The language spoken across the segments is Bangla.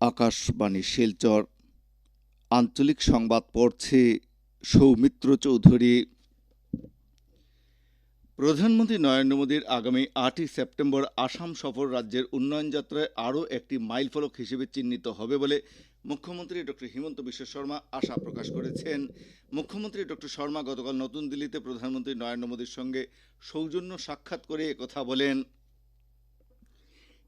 আকাশবাণী শিলচর। আঞ্চলিক সংবাদ পড়ছে সৌমিত্র চৌধুরী। প্রধানমন্ত্রী নরেন্দ্র মোদীর আগামী আটই সেপ্টেম্বর আসাম সফর রাজ্যের উন্নয়ন যাত্রায় আরও একটি মাইলফলক হিসেবে চিহ্নিত হবে বলে মুখ্যমন্ত্রী ডক্টর হিমন্ত বিশ্ব শর্মা আশা প্রকাশ করেছেন। মুখ্যমন্ত্রী ডক্টর শর্মা গতকাল নতুন দিল্লিতে প্রধানমন্ত্রী নরেন্দ্র মোদীর সঙ্গে সৌজন্য সাক্ষাৎ করে একথা বলেন।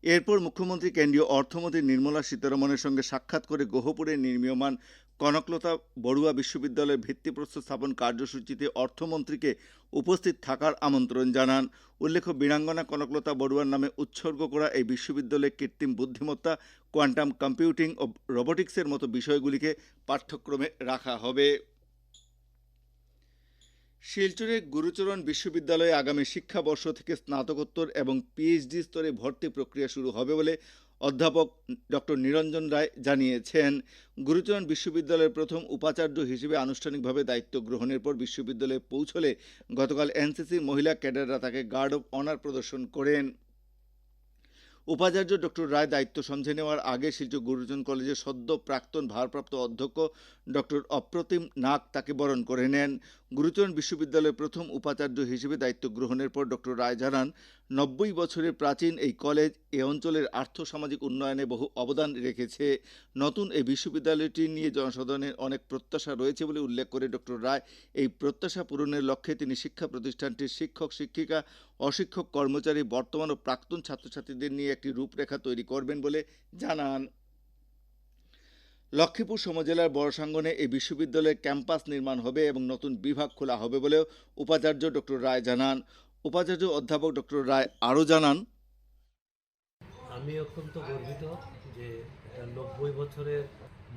এরপর মুখ্যমন্ত্রী কেন্দ্রীয় অর্থমন্ত্রী নির্মলা সীতারমণের সঙ্গে সাক্ষাৎ করে গোহপুরে নির্মীয়মান কনকলতা বড়ুয়া বিশ্ববিদ্যালয়ের ভিত্তিপ্রস্তর স্থাপন কার্যসূচিতে অর্থমন্ত্রীকে উপস্থিত থাকার আমন্ত্রণ জানান। উল্লেখ্য, বীরাঙ্গনা কনকলতা বড়ুয়ার নামে উৎসর্গ করা এই বিশ্ববিদ্যালয়ে কৃত্রিম বুদ্ধিমত্তা, কোয়ান্টাম কম্পিউটিং ও রোবোটিক্সের মতো বিষয়গুলিকে পাঠ্যক্রমে রাখা হবে। শিলচরের গুরুচরণ বিশ্ববিদ্যালয়ে আগামী শিক্ষাবর্ষ থেকে স্নাতকোত্তর এবং পিএইচডি স্তরে ভর্তি প্রক্রিয়া শুরু হবে বলে অধ্যাপক ডক্টর নিরঞ্জন রায় জানিয়েছেন। গুরুচরণ বিশ্ববিদ্যালয়ের প্রথম উপাচার্য হিসেবে আনুষ্ঠানিকভাবে দায়িত্ব গ্রহণের পর বিশ্ববিদ্যালয়ে পৌঁছলে গতকাল এনসিসির মহিলা ক্যাডাররা তাকে গার্ড অব অনার প্রদর্শন করেন। উপাচার্য ডক্টর রায় দায়িত্ব সমঝে নেওয়ার আগে শিলচর গুরুজন কলেজের সদ্য প্রাক্তন ভারপ্রাপ্ত অধ্যক্ষ ডক্টর অপ্রতিম নাগ তাকে বরণ করে নেন। গুরুচরণ বিশ্ববিদ্যালয়ের প্রথম উপাচার্য হিসেবে দায়িত্ব গ্রহণের পর ডক্টর রায় জানান নব্বই বছরের প্রাচীন এই কলেজ এ অঞ্চলের আর্থসামাজিক উন্নয়নে বহু অবদান রেখেছে। নতুন এই বিশ্ববিদ্যালয়টি নিয়ে জনসাধারণের অনেক প্রত্যাশা রয়েছে বলে উল্লেখ করে ডক্টর রায়। এই প্রত্যাশা পূরণের লক্ষ্যে তিনি শিক্ষা প্রতিষ্ঠানটির শিক্ষক, শিক্ষিকা, অশিক্ষক, কর্মচারী, বর্তমান ও প্রাক্তন ছাত্রছাত্রীদের নিয়ে একটি রূপরেখা তৈরি করবেন বলে জানান। লক্ষ্মীপুর সমজেলার বড়সাঙ্গনে এই বিশ্ববিদ্যালয়ের ক্যাম্পাস নির্মাণ হবে এবং নতুন বিভাগ খোলা হবে বলেও উপাচার্য ডক্টর রায় জানান। উপাচার্য অধ্যাপক ডক্টর রায় আরও জানান, আমি অত্যন্ত গর্বিত যে নব্বই বছরের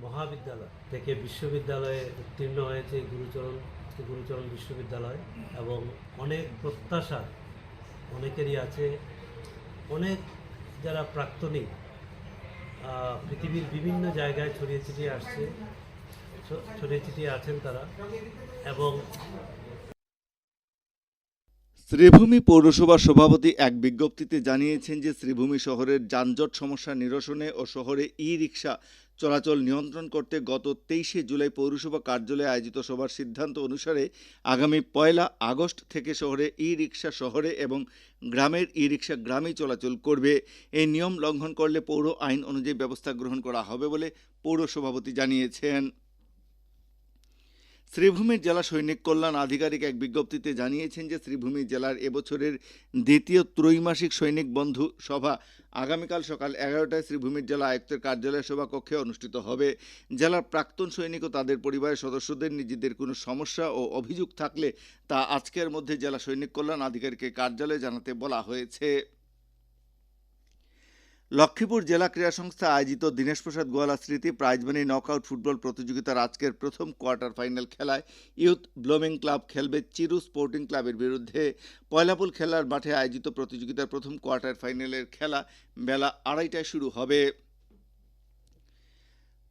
মহাবিদ্যালয় থেকে বিশ্ববিদ্যালয়ে উত্তীর্ণ হয়েছে গুরুচরণ গুরুচরণ বিশ্ববিদ্যালয় এবং অনেক প্রত্যাশা অনেকেরই আছে। অনেক যারা প্রাক্তনিক পৃথিবীর বিভিন্ন জায়গায় ছড়িয়ে ছিটিয়ে আসছে ছড়িয়ে ছিটিয়ে আছেন তারা এবং শ্রীভূমি পৌরসভার সভাপতি এক বিজ্ঞপ্তিতে জানিয়েছেন যে শ্রীভূমি শহরের যানজট সমস্যা নিরসনে ও শহরে ই রিক্সা চলাচল নিয়ন্ত্রণ করতে গত তেইশে জুলাই পৌরসভা কার্যালয়ে আয়োজিত সভার সিদ্ধান্ত অনুসারে আগামী পয়লা আগস্ট থেকে শহরে ই রিক্সা শহরে এবং গ্রামের ই রিক্সা গ্রামেই চলাচল করবে। এই নিয়ম লঙ্ঘন করলে পৌর আইন অনুযায়ী ব্যবস্থা গ্রহণ করা হবে বলে পৌর সভাপতি জানিয়েছেন। শ্রীভূমির জেলা সৈনিক কল্যাণ আধিকারিক এক বিজ্ঞপ্তিতে জানিয়েছেন যে শ্রীভূমি জেলার এবছরের দ্বিতীয় ত্রৈমাসিক সৈনিক বন্ধু সভা আগামীকাল সকাল এগারোটায় শ্রীভূমির জেলা আয়ুক্তের কার্যালয় সভা কক্ষে অনুষ্ঠিত হবে। জেলার প্রাক্তন সৈনিক ও তাদের পরিবারের সদস্যদের নিজেদের কোনো সমস্যা ও অভিযোগ থাকলে তা আজকের মধ্যে জেলা সৈনিক কল্যাণ আধিকারিকের কার্যালয়ে জানাতে বলা হয়েছে। লক্ষ্মীপুর জেলা ক্রীড়া সংস্থা আয়োজিত দীনেশ প্রসাদ গোয়ালা স্মৃতি প্রাইজমানি নকআউট ফুটবল প্রতিযোগিতার আজকের প্রথম কোয়ার্টার ফাইনাল খেলায় ইউথ ব্লোমিং ক্লাব খেলবে চিরু স্পোর্টিং ক্লাবের বিরুদ্ধে। পয়লাপুল খেলার মাঠে আয়োজিত প্রতিযোগিতার প্রথম কোয়ার্টার ফাইনালের খেলা বেলা আড়াইটায় শুরু হবে।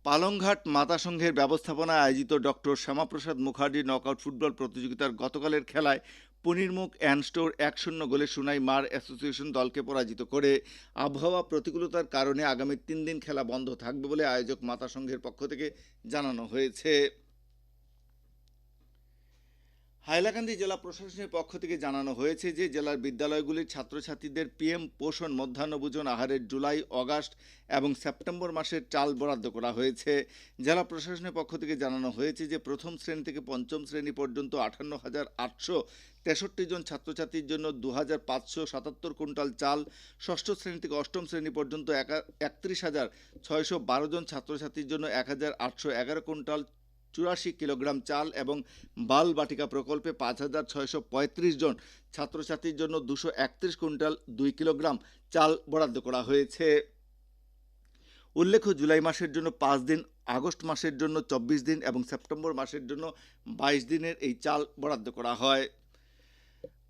পালংঘাট মাতা সংঘের ব্যবস্থাপনায় আয়োজিত doctor Shyamaprasad Mukherjee knockout football প্রতিযোগিতার গতকালের খেলায় পনিরমুখ অ্যান্ড স্টোর এক শূন্য গোলে সুনাই মার অ্যাসোসিয়েশন দলকে পরাজিত করে আবহাওয়া প্রতিকূলতার কারণে আগামী তিন দিন খেলা বন্ধ থাকবে বলে আয়োজক মাতা সংঘের পক্ষ থেকে জানানো হয়েছে। হাইলাকান্দি জেলা প্রশাসনের পক্ষ থেকে জানানো হয়েছে যে, জেলার বিদ্যালয়গুলির ছাত্রছাত্রীদের পিএম পোষণ মধ্যাহ্নভোজন আহারের জুলাই, অগাস্ট এবং সেপ্টেম্বর মাসের চাল বরাদ্দ করা হয়েছে। জেলা প্রশাসনের পক্ষ থেকে জানানো হয়েছে যে, প্রথম শ্রেণি থেকে পঞ্চম শ্রেণি পর্যন্ত আটান্ন হাজার আটশো তেষট্টি জন ছাত্রছাত্রীর জন্য দু হাজার পাঁচশো সাতাত্তর কুইন্টাল চাল, ষষ্ঠ শ্রেণি থেকে অষ্টম শ্রেণি পর্যন্ত একত্রিশ হাজার ছয়শো বারো জন ছাত্রছাত্রীর জন্য এক হাজার আটশো এগারো কুইন্টাল চুরাশি কিলোগ্রাম চাল এবং বাল বাটিকা প্রকল্পে পাঁচ হাজার ছয়শো পঁয়ত্রিশ জন ছাত্রছাত্রীর জন্য দুশো একত্রিশ কুইন্টাল দুই কিলোগ্রাম চাল বরাদ্দ করা হয়েছে। উল্লেখ্য, জুলাই মাসের জন্য পাঁচ দিন, আগস্ট মাসের জন্য চব্বিশ দিন এবং সেপ্টেম্বর মাসের জন্য বাইশ দিনের এই চাল বরাদ্দ করা হয়।